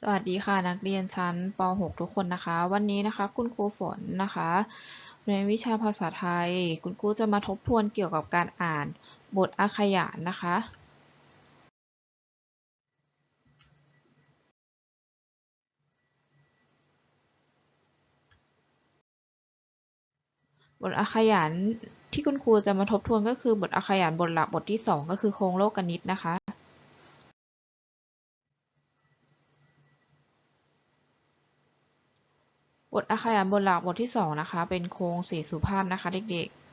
สวัสดีค่ะนักเรียนชั้นป .6 ทุกคนนะคะ วันนี้นะคะคุณครูฝนนะคะในวิชาภาษาไทย คุณครูจะมาทบทวนเกี่ยวกับการอ่านบทอาขยานนะคะ บทอาขยานที่คุณครูจะมาทบทวนก็คือบทอาขยานบทหลักบทที่ 2 ก็คือโครงโลกกนิตนะคะ บทอาขยานบนหลักบทที่ 2 นะคะ เป็นโครงสี่สุภาพนะคะเด็กๆ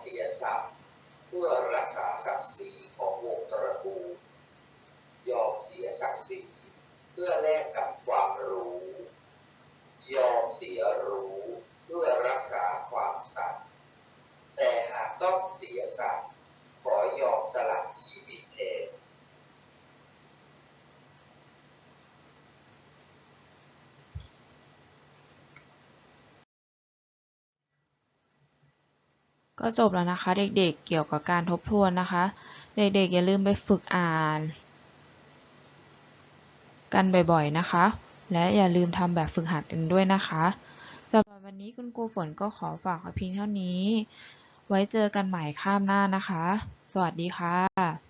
เสียทรัพย์ เพื่อรักษาศักดิ์ศรีของวงตระกูล ยอมเสียศักดิ์ศรีเพื่อแลกกับความรู้ ยอมเสียรู้เพื่อรักษาความสัตย์แต่หากต้องเสียสัตย์ขอยอมสละชีวิตแทน ก็จบแล้วนะคะ เด็กๆเกี่ยวกับการทบทวนนะคะ เด็กๆอย่าลืมไปฝึกอ่าน กันบ่อยๆนะคะ และอย่าลืมทำแบบฝึกหัดกันด้วยนะคะสำหรับวันนี้คุณครูฝนก็ขอฝากเพียงเท่านี้ ไว้เจอกันใหม่ข้ามหน้านะคะ สวัสดีค่ะ